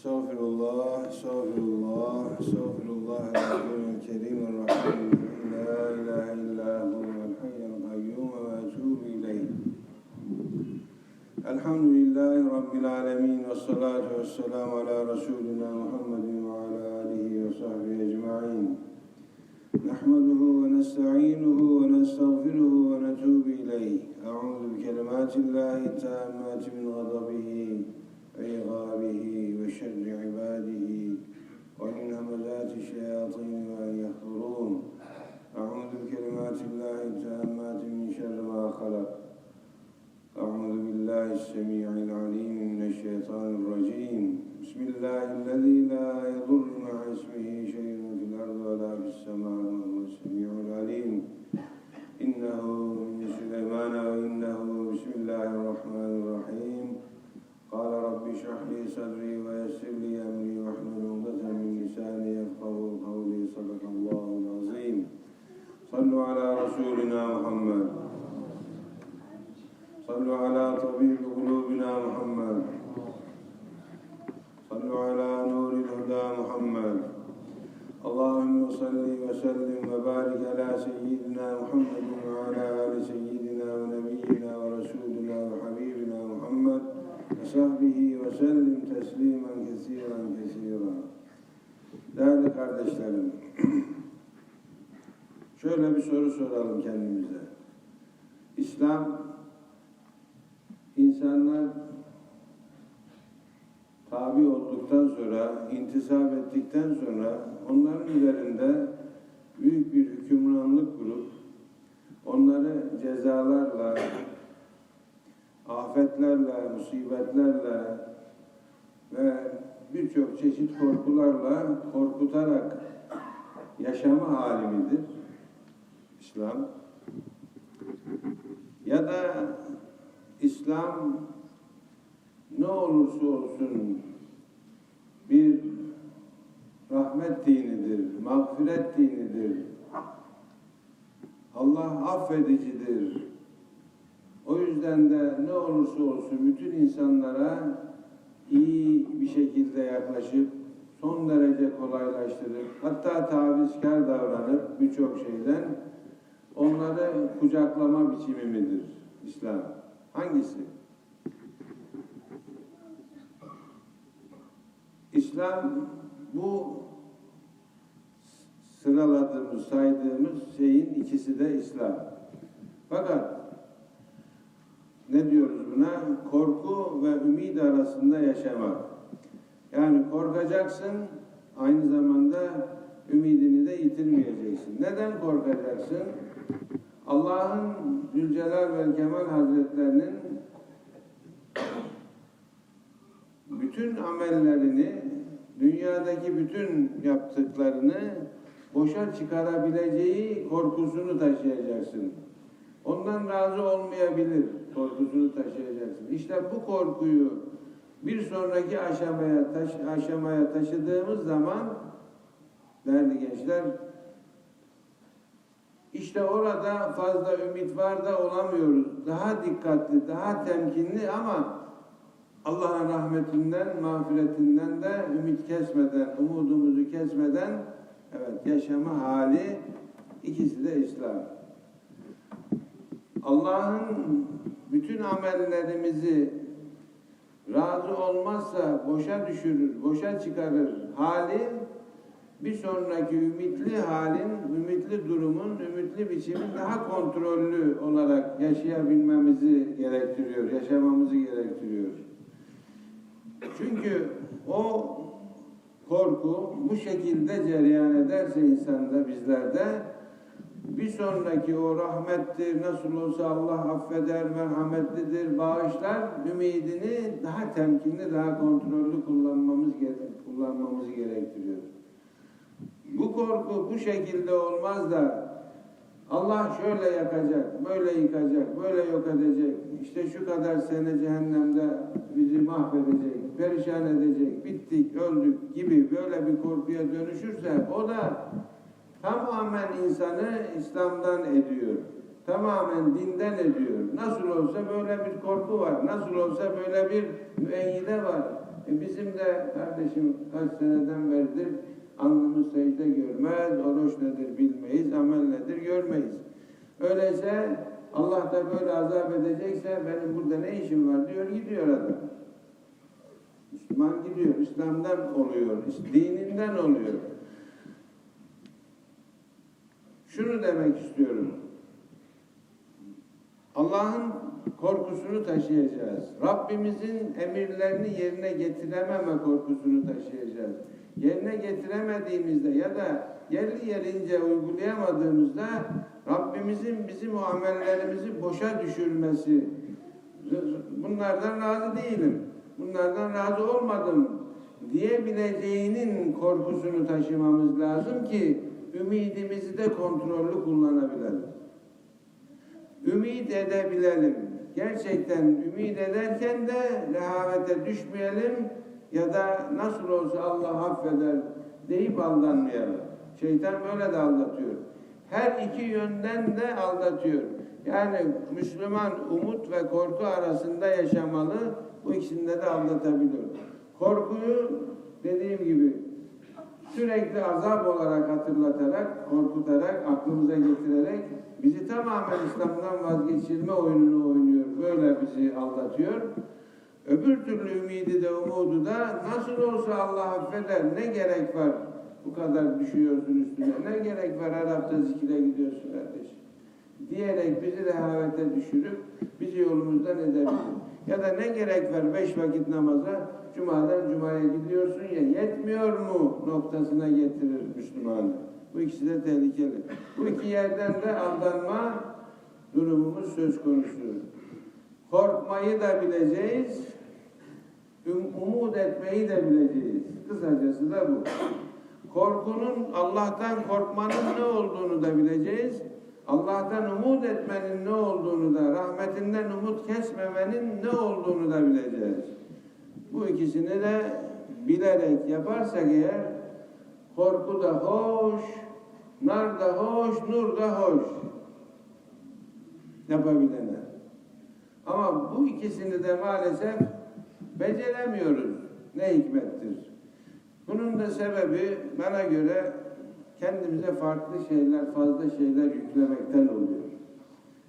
استغفر الله استغفر الله استغفر الله العظيم الكريم الرحيم لا اله الا هو الحي القيوم واتوب اليه الحمد لله رب العالمين والصلاه والسلام على رسولنا محمد وعلى اله وصحبه اجمعين نحمده ونستعينه ونستغفره ونتوب اليه اعوذ بكلمات الله التامات من غضبه عقابه وشر عباده ومن همزات الشياطين وأن يحضرون صلوا على طبيب قلوبنا محمد صلوا على نور الهدى محمد اللهم صل وسلم وبارك على سيدنا محمد وعلى ال سيدنا ونبينا ورسولنا وحبيبنا محمد وصحبه وسلم teslimen kesiren kesiren. Değerli kardeşlerim, şöyle bir soru soralım kendimize. İslam, insanlar tabi olduktan sonra, intisap ettikten sonra onların üzerinde büyük bir hükümranlık kurup onları cezalarla, afetlerle, musibetlerle ve birçok çeşit korkularla korkutarak yaşama hali midir İslam? Ya da İslam ne olursa olsun bir rahmet dinidir, mağfiret dinidir. Allah affedicidir, o yüzden de ne olursa olsun bütün insanlara iyi bir şekilde yaklaşıp son derece kolaylaştırıp hatta tavizkar davranıp birçok şeyden onları kucaklama biçimi midir İslam? Hangisi? İslam bu sıraladığımız, saydığımız şeyin ikisi de İslam. Fakat ne diyoruz buna? Korku ve ümid arasında yaşamak. Yani korkacaksın, aynı zamanda ümidini de yitirmeyeceksin. Neden korkacaksın? Allah'ın Zülcelal ve Kemal Hazretlerinin bütün amellerini, dünyadaki bütün yaptıklarını boşa çıkarabileceği korkusunu taşıyacaksın. Ondan razı olmayabilir korkusunu taşıyacaksın. İşte bu korkuyu bir sonraki aşamaya taş, aşamaya taşıdığımız zaman değerli gençler işte orada fazla ümit var da olamıyoruz. Daha dikkatli, daha temkinli ama Allah'ın rahmetinden, mağfiretinden de ümit kesmeden, umudumuzu kesmeden evet yaşama hali ikisi de İslam. Allah'ın bütün amellerimizi razı olmazsa boşa düşürür, boşa çıkarır hali bir sonraki ümitli halin, ümitli durumun, ümitli biçimin daha kontrollü olarak yaşayabilmemizi gerektiriyor, yaşamamızı gerektiriyor. Çünkü o korku bu şekilde cereyan ederse insanda, bizlerde bir sonraki o rahmettir, nasıl olsa Allah affeder, merhametlidir, bağışlar, ümidini daha temkinli, daha kontrollü kullanmamız, kullanmamızı gerektiriyor. Bu korku bu şekilde olmaz da Allah şöyle yakacak, böyle yıkacak, böyle yok edecek, işte şu kadar sene cehennemde bizi mahvedecek, perişan edecek, bittik, öldük gibi böyle bir korkuya dönüşürse o da tamamen insanı İslam'dan ediyor. Tamamen dinden ediyor. Nasıl olsa böyle bir korku var. Nasıl olsa böyle bir müeyyide var. E bizim de kardeşim kaç seneden beridir alnımız secde görmez, oruç nedir bilmeyiz, amel nedir görmeyiz. Öyleyse Allah da böyle azap edecekse benim burada ne işim var diyor gidiyor adam. Müslüman gidiyor, İslam'dan oluyor, dininden oluyor. Şunu demek istiyorum. Allah'ın korkusunu taşıyacağız. Rabbimizin emirlerini yerine getirememe korkusunu taşıyacağız. Yerine getiremediğimizde ya da yerli yerince uygulayamadığımızda Rabbimizin bizim o amellerimizi boşa düşürmesi bunlardan razı değilim. Bunlardan razı olmadım diyebileceğinin korkusunu taşımamız lazım ki ümidimizi de kontrollü kullanabilelim. Ümit edebilelim. Gerçekten ümit ederken de rehavete düşmeyelim ya da nasıl olsa Allah affeder deyip aldanmayalım. Şeytan böyle de aldatıyor. Her iki yönden de aldatıyor. Yani Müslüman umut ve korku arasında yaşamalı. Bu ikisinde de aldatabiliyor. Korkuyu dediğim gibi sürekli azap olarak hatırlatarak, korkutarak, aklımıza getirerek bizi tamamen İslam'dan vazgeçirme oyununu oynuyor. Böyle bizi aldatıyor. Öbür türlü ümidi de umudu da nasıl olsa Allah affeder ne gerek var bu kadar düşüyorsun üstüne ne gerek var her hafta zikire gidiyorsun kardeşim diyerek bizi rehavete düşürüp bizi yolumuzdan edebilir. Ya da ne gerek var beş vakit namaza cumadan cumaya gidiyorsun ya yetmiyor mu noktasına getirir Müslümanı. Bu ikisi de tehlikeli. Bu iki yerden de aldanma durumumuz söz konusu. Korkmayı da bileceğiz, um- umut etmeyi de bileceğiz. Kısacası da bu. Korkunun Allah'tan korkmanın ne olduğunu da bileceğiz. Allah'tan umut etmenin ne olduğunu da, rahmetinden umut kesmemenin ne olduğunu da bileceğiz. Bu ikisini de bilerek yaparsak eğer korku da hoş, nar da hoş, nur da hoş yapabilene. Ama bu ikisini de maalesef beceremiyoruz. Ne hikmettir. Bunun da sebebi bana göre kendimize farklı şeyler, fazla şeyler yüklemekten oluyor.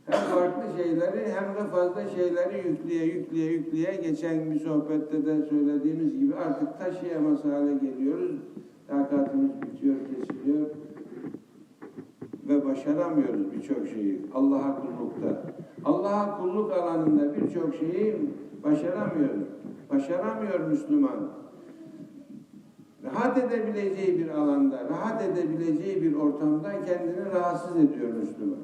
Hem farklı şeyleri hem de fazla şeyleri yükleye yükleye yükleye geçen bir sohbette de söylediğimiz gibi artık taşıyamaz hale geliyoruz. Takatımız bitiyor, kesiliyor ve başaramıyoruz birçok şeyi Allah'a kullukta. Allah'a kulluk alanında birçok şeyi başaramıyoruz. Başaramıyor Müslüman rahat edebileceği bir alanda, rahat edebileceği bir ortamda kendini rahatsız ediyor Müslüman.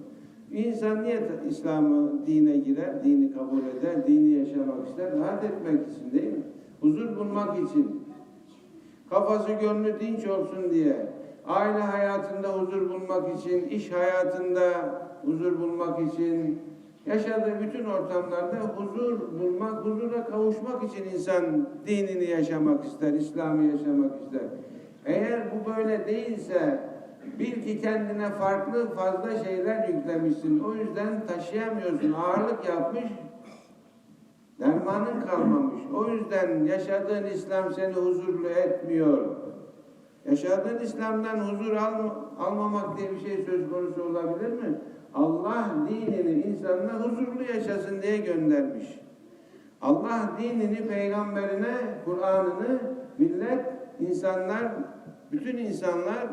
İnsan niye İslam'ı dine girer, dini kabul eder, dini yaşamak ister? Rahat etmek için değil mi? Huzur bulmak için. Kafası gönlü dinç olsun diye. Aile hayatında huzur bulmak için, iş hayatında huzur bulmak için, yaşadığı bütün ortamlarda huzur bulmak, huzura kavuşmak için insan dinini yaşamak ister, İslam'ı yaşamak ister. Eğer bu böyle değilse bil ki kendine farklı fazla şeyler yüklemişsin. O yüzden taşıyamıyorsun. Ağırlık yapmış, dermanın kalmamış. O yüzden yaşadığın İslam seni huzurlu etmiyor. Yaşadığın İslam'dan huzur al, almamak diye bir şey söz konusu olabilir mi? Allah dinini insanlar huzurlu yaşasın diye göndermiş. Allah dinini peygamberine, Kur'an'ını millet, insanlar, bütün insanlar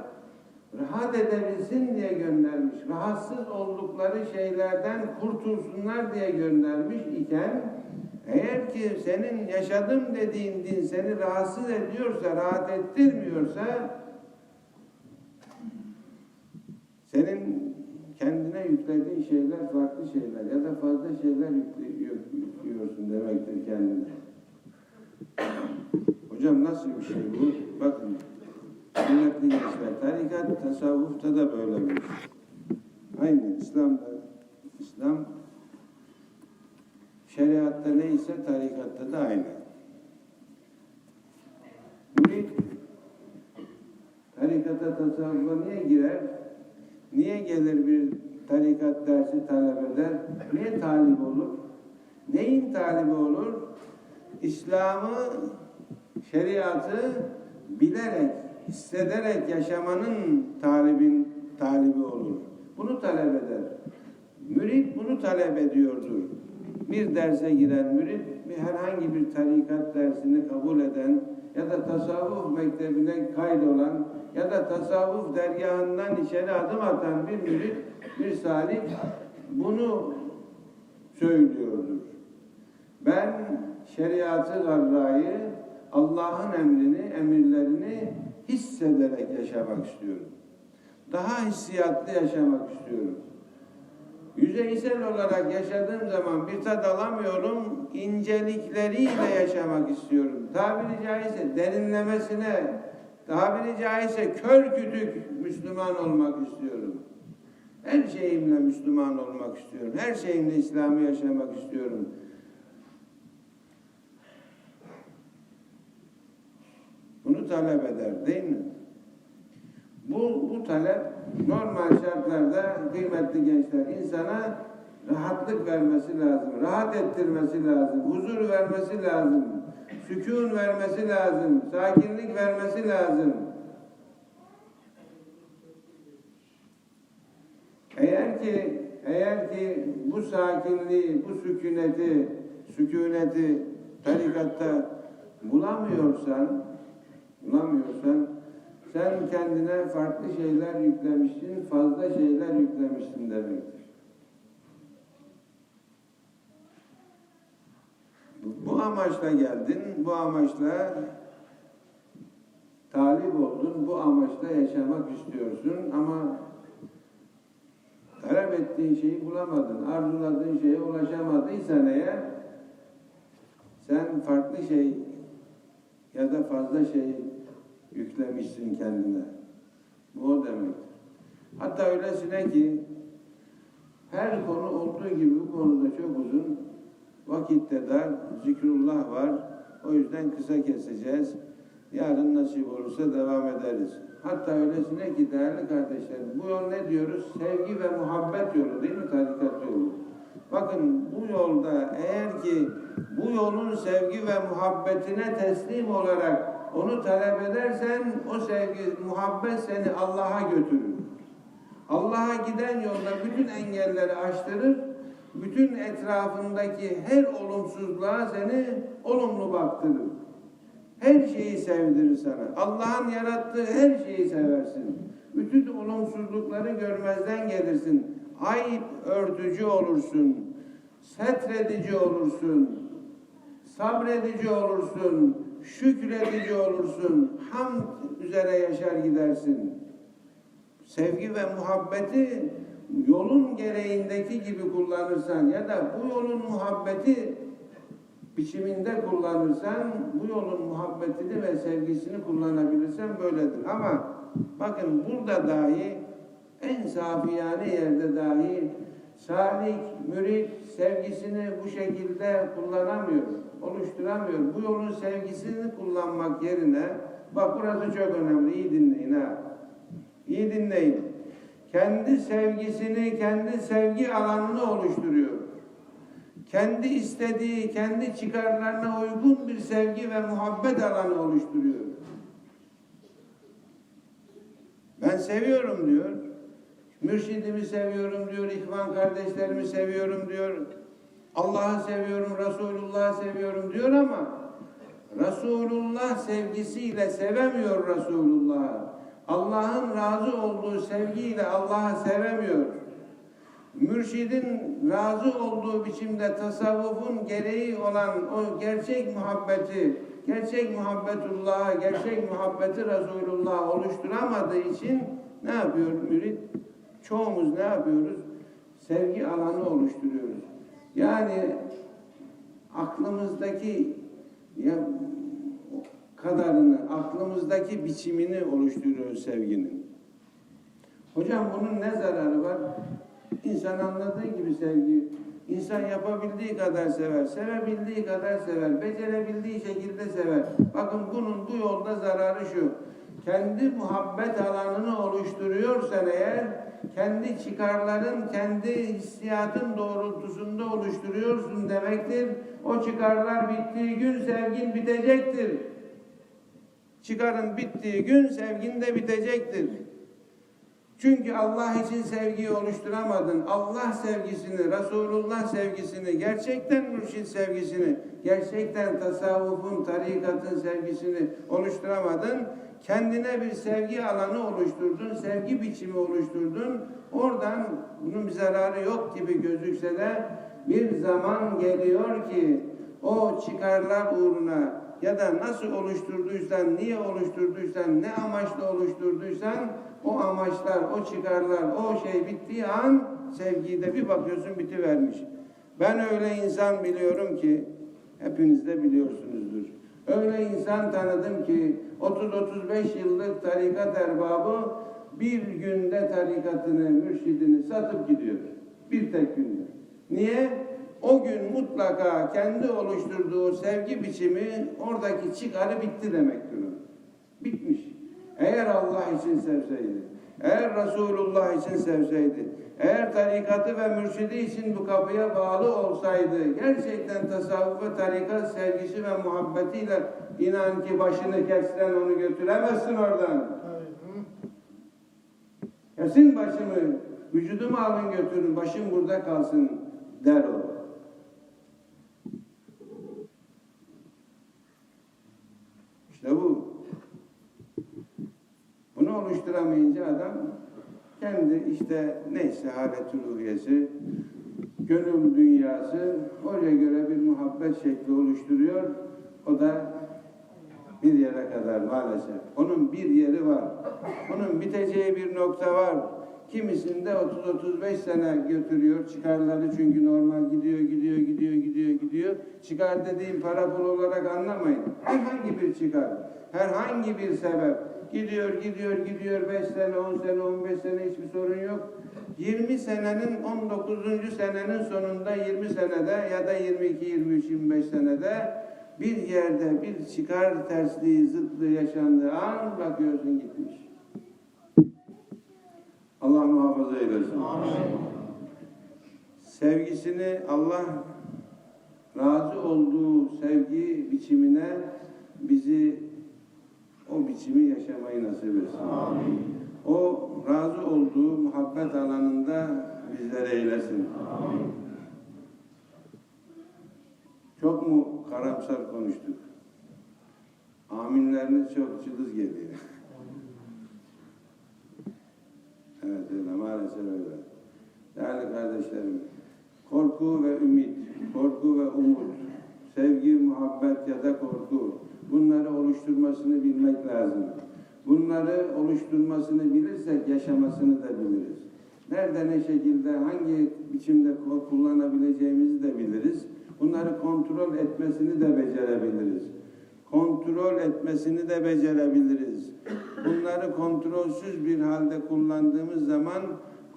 rahat edebilsin diye göndermiş. Rahatsız oldukları şeylerden kurtulsunlar diye göndermiş iken eğer ki senin yaşadım dediğin din seni rahatsız ediyorsa, rahat ettirmiyorsa senin kendine yüklediğin şeyler farklı şeyler ya da fazla şeyler yüklüyorsun demektir kendine. Hocam nasıl bir şey bu? Bakın, kıymetli gençler, tarikat, tasavvufta da böyle bir şey. Aynı İslam'da, İslam şeriatta neyse tarikatta da aynı. Mürit tarikata, tasavvufa niye girer? Niye gelir bir tarikat dersi talep eder? Niye talip olur? Neyin talibi olur? İslam'ı şeriatı bilerek, hissederek yaşamanın talibin talibi olur. Bunu talep eder. Mürit bunu talep ediyordur. Bir derse giren mürit, bir herhangi bir tarikat dersini kabul eden ya da tasavvuf mektebine kaydolan ya da tasavvuf dergahından içeri adım atan bir mürit, bir salik bunu söylüyordur. Ben şeriatı garrayı, Allah'ın emrini, emirlerini hissederek yaşamak istiyorum. Daha hissiyatlı yaşamak istiyorum. Yüzeysel olarak yaşadığım zaman bir tad alamıyorum, incelikleriyle yaşamak istiyorum. Tabiri caizse derinlemesine, tabiri caizse kör kütük Müslüman olmak istiyorum. Her şeyimle Müslüman olmak istiyorum. Her şeyimle İslam'ı yaşamak istiyorum. Bunu talep eder değil mi? Bu, bu talep normal şartlarda kıymetli gençler insana rahatlık vermesi lazım, rahat ettirmesi lazım, huzur vermesi lazım, sükun vermesi lazım, sakinlik vermesi lazım. Eğer ki eğer ki bu sakinliği, bu sükuneti, sükuneti tarikatta bulamıyorsan, bulamıyorsan sen kendine farklı şeyler yüklemişsin, fazla şeyler yüklemişsin demektir. Bu amaçla geldin, bu amaçla talip oldun, bu amaçla yaşamak istiyorsun ama talep ettiğin şeyi bulamadın, arzuladığın şeye ulaşamadıysan eğer sen farklı şey ya da fazla şey yüklemişsin kendine. Bu o demektir. Hatta öylesine ki her konu olduğu gibi bu konuda çok uzun vakitte dar, zikrullah var. O yüzden kısa keseceğiz. Yarın nasip olursa devam ederiz. Hatta öylesine ki değerli kardeşlerim, bu yol ne diyoruz? Sevgi ve muhabbet yolu değil mi? Tarikat yolu. Bakın bu yolda eğer ki bu yolun sevgi ve muhabbetine teslim olarak onu talep edersen o sevgi, muhabbet seni Allah'a götürür. Allah'a giden yolda bütün engelleri aştırır, bütün etrafındaki her olumsuzluğa seni olumlu baktırır. Her şeyi sevdirir sana. Allah'ın yarattığı her şeyi seversin. Bütün olumsuzlukları görmezden gelirsin. Ayıp örtücü olursun. Setredici olursun. Sabredici olursun. Şükredici olursun. Hamd üzere yaşar gidersin. Sevgi ve muhabbeti yolun gereğindeki gibi kullanırsan ya da bu yolun muhabbeti biçiminde kullanırsan bu yolun muhabbetini ve sevgisini kullanabilirsen böyledir. Ama bakın burada dahi en safiyane yerde dahi salik, mürit sevgisini bu şekilde kullanamıyor, oluşturamıyor. Bu yolun sevgisini kullanmak yerine bak burası çok önemli, iyi dinleyin ha. İyi dinleyin. Kendi sevgisini, kendi sevgi alanını oluşturuyor kendi istediği, kendi çıkarlarına uygun bir sevgi ve muhabbet alanı oluşturuyor. Ben seviyorum diyor. Mürşidimi seviyorum diyor, ihvan kardeşlerimi seviyorum diyor. Allah'ı seviyorum, Resulullah'ı seviyorum diyor ama Resulullah sevgisiyle sevemiyor Resulullah'ı. Allah'ın razı olduğu sevgiyle Allah'ı sevemiyor mürşidin razı olduğu biçimde tasavvufun gereği olan o gerçek muhabbeti, gerçek muhabbetullah'a, gerçek muhabbeti Resulullah'a oluşturamadığı için ne yapıyor mürit? Çoğumuz ne yapıyoruz? Sevgi alanı oluşturuyoruz. Yani aklımızdaki ya, kadarını, aklımızdaki biçimini oluşturuyoruz sevginin. Hocam bunun ne zararı var? İnsan anladığı gibi sevgi, insan yapabildiği kadar sever, sevebildiği kadar sever, becerebildiği şekilde sever. Bakın bunun bu yolda zararı şu. Kendi muhabbet alanını oluşturuyorsan eğer, kendi çıkarların, kendi hissiyatın doğrultusunda oluşturuyorsun demektir. O çıkarlar bittiği gün sevgin bitecektir. Çıkarın bittiği gün sevgin de bitecektir. Çünkü Allah için sevgiyi oluşturamadın. Allah sevgisini, Resulullah sevgisini, gerçekten mürşid sevgisini, gerçekten tasavvufun, tarikatın sevgisini oluşturamadın. Kendine bir sevgi alanı oluşturdun, sevgi biçimi oluşturdun. Oradan bunun bir zararı yok gibi gözükse de bir zaman geliyor ki o çıkarlar uğruna ya da nasıl oluşturduysan, niye oluşturduysan, ne amaçla oluşturduysan o amaçlar, o çıkarlar, o şey bittiği an sevgiyi de bir bakıyorsun bitivermiş. Ben öyle insan biliyorum ki hepiniz de biliyorsunuzdur. Öyle insan tanıdım ki 30-35 yıllık tarikat erbabı bir günde tarikatını, mürşidini satıp gidiyor. Bir tek günde. Niye? O gün mutlaka kendi oluşturduğu sevgi biçimi oradaki çıkarı bitti demektir. Bitmiş. Eğer Allah için sevseydi, eğer Resulullah için sevseydi, eğer tarikatı ve mürşidi için bu kapıya bağlı olsaydı, gerçekten tasavvuf ve tarikat sevgisi ve muhabbetiyle inan ki başını kessen onu götüremezsin oradan. Kesin başımı, vücudumu alın götürün, başım burada kalsın der o. İşte bu. Bunu oluşturamayınca adam kendi işte neyse halet ruhiyesi, gönül dünyası oraya göre bir muhabbet şekli oluşturuyor. O da bir yere kadar maalesef. Onun bir yeri var. Onun biteceği bir nokta var. Kimisinde 30-35 sene götürüyor çıkarları çünkü normal gidiyor, gidiyor, gidiyor, gidiyor, gidiyor. Çıkar dediğim para pul olarak anlamayın. Herhangi bir çıkar, herhangi bir sebep. Gidiyor, gidiyor, gidiyor 5 sene, 10 sene, 15 sene hiçbir sorun yok. 20 senenin 19. senenin sonunda 20 senede ya da 22, 23, 25 senede bir yerde bir çıkar tersliği, zıtlığı yaşandığı an bakıyorsun gitmiş. Allah muhafaza eylesin. Sevgisini Allah razı olduğu sevgi biçimine bizi o biçimi yaşamayı nasip etsin. O razı olduğu muhabbet alanında bizlere eylesin. Çok mu karamsar konuştuk? Aminleriniz çok cılız geliyor. Evet öyle maalesef öyle. Değerli kardeşlerim, korku ve ümit, korku ve umut, sevgi, muhabbet ya da korku bunları oluşturmasını bilmek lazım. Bunları oluşturmasını bilirsek yaşamasını da biliriz. Nerede ne şekilde hangi biçimde kullanabileceğimizi de biliriz. Bunları kontrol etmesini de becerebiliriz. Kontrol etmesini de becerebiliriz. Bunları kontrolsüz bir halde kullandığımız zaman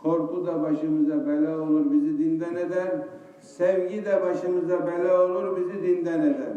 korku da başımıza bela olur, bizi dinden eder. Sevgi de başımıza bela olur, bizi dinden eder.